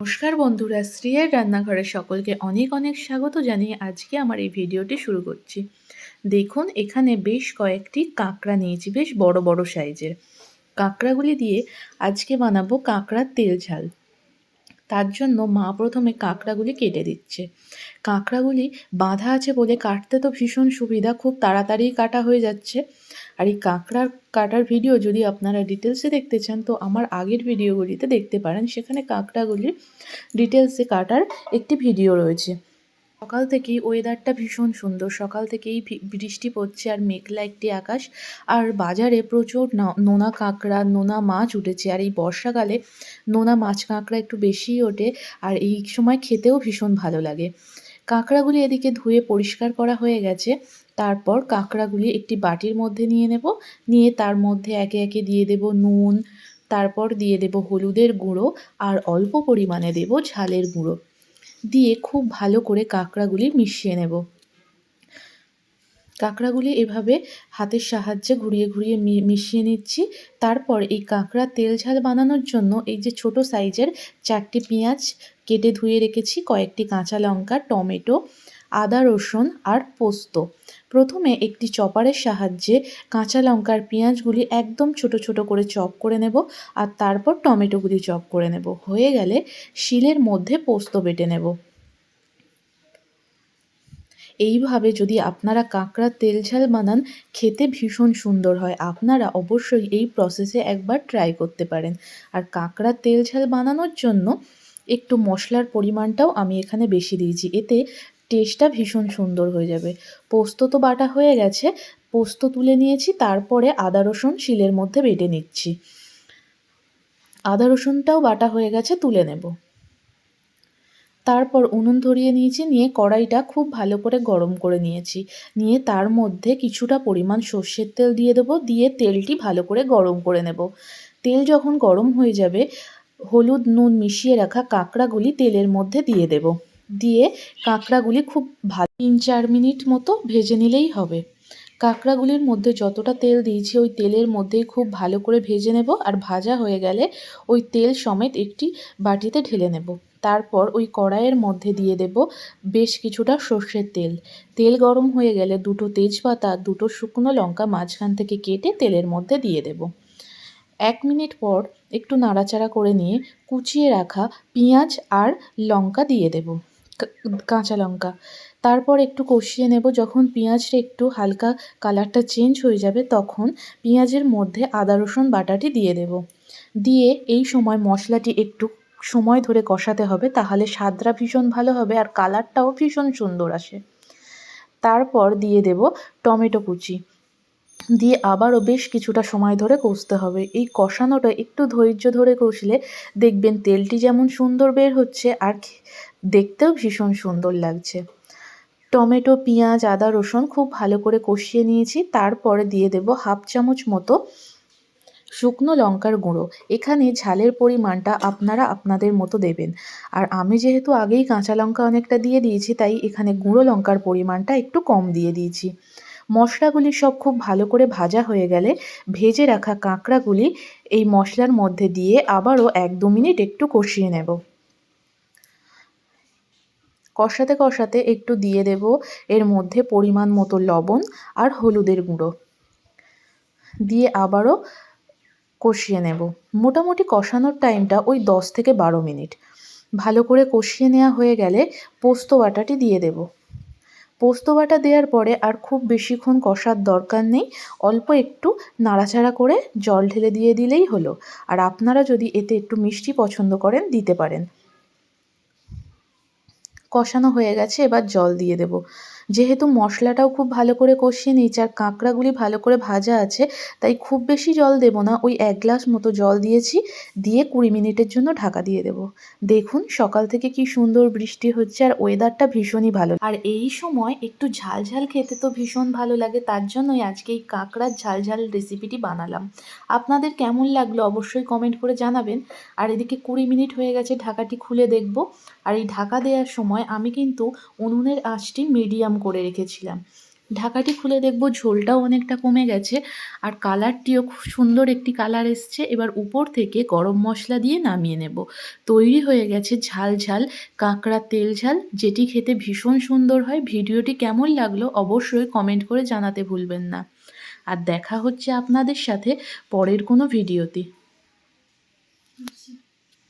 নমস্কার বন্ধুরা, শ্রিয়ার রান্নাঘরে সকলকে অনেক অনেক স্বাগত জানিয়ে আজকে আমার এই ভিডিওটি শুরু করছি। দেখুন, এখানে বেশ কয়েকটি কাঁকড়া নিয়েছি, বেশ বড় বড় সাইজের। কাঁকড়াগুলি দিয়ে আজকে বানাবো কাঁকড়ার তেল ঝাল। তার জন্য মা প্রথমে কাঁকড়াগুলি কেটে দিচ্ছে। কাঁকড়াগুলি বাঁধা আছে বলে কাটতে তো ভীষণ সুবিধা, খুব তাড়াতাড়ি কাটা হয়ে যাচ্ছে। আর এই কাঁকড়ার কাটার ভিডিও যদি আপনারা ডিটেলসে দেখতে চান, তো আমার আগের ভিডিওগুলিতে দেখতে পারেন। সেখানে কাঁকড়াগুলির ডিটেলসে কাটার একটি ভিডিও রয়েছে। সকাল থেকেই ওয়েদারটা ভীষণ সুন্দর। সকাল থেকেই বৃষ্টি পড়ছে আর মেঘলা একটি আকাশ। আর বাজারে প্রচুর নোনা কাঁকড়া, নোনা মাছ উঠেছে। আর এই বর্ষাকালে নোনা মাছ কাঁকড়া একটু বেশিই ওঠে। আর এই সময় খেতেও ভীষণ ভালো লাগে। কাঁকড়াগুলি এদিকে ধুয়ে পরিষ্কার করা হয়ে গেছে। তারপর কাঁকড়াগুলি একটি বাটির মধ্যে নিয়ে নেব। নিয়ে তার মধ্যে একে একে দিয়ে দেব নুন, তারপর দিয়ে দেব হলুদের গুঁড়ো আর অল্প পরিমাণে দেব ঝালের গুঁড়ো। দিয়ে খুব ভালো করে কাঁকড়াগুলি মিশিয়ে নেব। কাঁকড়াগুলি এভাবে হাতের সাহায্যে ঘুরিয়ে ঘুরিয়ে মিশিয়ে নিচ্ছি। তারপর এই কাঁকড়া তেল ঝাল বানানোর জন্য এই যে ছোট সাইজের চারটি পেঁয়াজ কেটে ধুয়ে রেখেছি, কয়েকটি কাঁচা লঙ্কা, টমেটো, আদা রসুন আর পোস্ত। প্রথমে একটি চপারের সাহায্যে কাঁচা লঙ্কার পেঁয়াজগুলি একদম ছোট ছোট করে চপ করে নেব আর তারপর টমেটোগুলি চপ করে নেব। হয়ে গেলে শিলের মধ্যে পোস্ত বেটে নেব। এইভাবে যদি আপনারা কাঁকড়ার তেল ঝাল বানান, খেতে ভীষণ সুন্দর হয়। আপনারা অবশ্যই এই প্রসেসে একবার ট্রাই করতে পারেন। আর কাঁকড়ার তেল ঝাল বানানোর জন্য একটু মশলার পরিমাণটাও আমি এখানে বেশি দিয়েছি। এতে টেস্টটা ভীষণ সুন্দর হয়ে যাবে। পোস্ত তো বাটা হয়ে গেছে। পোস্ত তুলে নিয়েছি, তারপরে আদা রসুন শিলের মধ্যে বেটে নিচ্ছি। আদা রসুনটাও বাটা হয়ে গেছে, তুলে নেব। তারপর উনুন ধরিয়ে নিয়েছি, নিয়ে কড়াইটা খুব ভালো করে গরম করে নিয়েছি। নিয়ে তার মধ্যে কিছুটা পরিমাণ সর্ষের তেল দিয়ে দেবো, দিয়ে তেলটি ভালো করে গরম করে নেব। তেল যখন গরম হয়ে যাবে, হলুদ, নুন মিশিয়ে রাখা কাঁকড়াগুলি তেলের মধ্যে দিয়ে দেব। দিয়ে কাঁকড়াগুলি খুব ভালো তিন চার মিনিট মতো ভেজে নিলেই হবে। কাঁকড়াগুলির মধ্যে যতটা তেল দিয়েছি, ওই তেলের মধ্যেই খুব ভালো করে ভেজে নেব, আর ভাজা হয়ে গেলে ওই তেল সমেত একটি বাটিতে ঢেলে নেব। তারপর ওই কড়াইয়ের মধ্যে দিয়ে দেব বেশ কিছুটা সর্ষের তেল। তেল গরম হয়ে গেলে দুটো তেজপাতা, দুটো শুকনো লঙ্কা মাঝখান থেকে কেটে তেলের মধ্যে দিয়ে দেব। এক মিনিট পর একটু নাড়াচাড়া করে নিয়ে কুচিয়ে রাখা পেঁয়াজ আর লঙ্কা দিয়ে দেব। কাঁচা লঙ্কা। তারপর একটু কষিয়ে নেব। যখন পেঁয়াজটা একটু হালকা কালারটা চেঞ্জ হয়ে যাবে, তখন পেঁয়াজের মধ্যে আদা রসুন বাটাটি দিয়ে দেব। দিয়ে এই সময় মশলাটি একটু সময় ধরে কষাতে হবে, তাহলে স্বাদটা ভীষণ ভালো হবে আর কালারটাও ভীষণ সুন্দর আসে। তারপর দিয়ে দেব টমেটো কুচি। দিয়ে আবারও বেশ কিছুটা সময় ধরে কষতে হবে। এই কষানোটা একটু ধৈর্য ধরে কষলে দেখবেন তেলটি যেমন সুন্দর বের হচ্ছে আর দেখতেও ভীষণ সুন্দর লাগছে। টমেটো, পেঁয়াজ, আদা, রসুন খুব ভালো করে কষিয়ে নিয়েছি। তারপরে দিয়ে দেব হাফ চামচ মতো শুকনো লঙ্কার গুঁড়ো। এখানে ঝালের পরিমাণটা আপনারা আপনাদের মতো দেবেন। আর আমি যেহেতু আগেই কাঁচা লঙ্কা অনেকটা দিয়ে দিয়েছি, তাই এখানে গুঁড়ো লঙ্কার পরিমাণটা একটু কম দিয়ে দিয়েছি। মশলাগুলি সব খুব ভালো করে ভাজা হয়ে গেলে ভেজে রাখা কাঁকড়াগুলি এই মশলার মধ্যে দিয়ে আবারও এক দু মিনিট একটু কষিয়ে নেব। কষাতে কষাতে একটু দিয়ে দেব এর মধ্যে পরিমাণ মতো লবণ আর হলুদের গুঁড়ো। দিয়ে আবারও কষিয়ে নেব। মোটামুটি কষানোর টাইমটা ওই দশ থেকে বারো মিনিট। ভালো করে কষিয়ে নেওয়া হয়ে গেলে পোস্ত বাটাটি দিয়ে দেব। পোস্ত বাটা দেওয়ার পরে আর খুব বেশিক্ষণ কষার দরকার নেই। অল্প একটু নাড়াচাড়া করে জল ঢেলে দিয়ে দিলেই হলো। আর আপনারা যদি এতে একটু মিষ্টি পছন্দ করেন, দিতে পারেন। কষানো হয়ে গেছে, এবার জল দিয়ে দেব। যেহেতু মশলাটাও খুব ভালো করে কষিয়ে নিয়েছি আর কাঁকড়াগুলি ভালো করে ভাজা আছে, তাই খুব বেশি জল দেব না। ওই এক গ্লাস মতো জল দিয়েছি, দিয়ে কুড়ি মিনিটের জন্য ঢাকা দিয়ে দেব। দেখুন সকাল থেকে কি সুন্দর বৃষ্টি হচ্ছে আর ওয়েদারটা ভীষণই ভালো। আর এই সময় একটু ঝাল ঝাল খেতে তো ভীষণ ভালো লাগে, তার জন্যই আজকে এই কাঁকড়ার ঝাল ঝাল রেসিপিটি বানালাম। আপনাদের কেমন লাগল অবশ্যই কমেন্ট করে জানাবেন। আর এদিকে কুড়ি মিনিট হয়ে গেছে, ঢাকাটি খুলে দেখব। আর এই ঢাকা দেওয়ার সময় আমি কিন্তু উনুনের আঁচটি মিডিয়াম করে রেখেছিলাম। ঢাকাটি খুলে দেখব ঝোলটাও অনেকটা কমে গেছে আর কালারটিও খুব সুন্দর একটি কালার এসছে। এবার উপর থেকে গরম মশলা দিয়ে নামিয়ে নেব। তৈরি হয়ে গেছে ঝাল ঝাল কাঁকড়া তেল ঝাল, যেটি খেতে ভীষণ সুন্দর হয়। ভিডিওটি কেমন লাগল অবশ্যই কমেন্ট করে জানাতে ভুলবেন না। আর দেখা হচ্ছে আপনাদের সাথে পরের কোনো ভিডিওতে।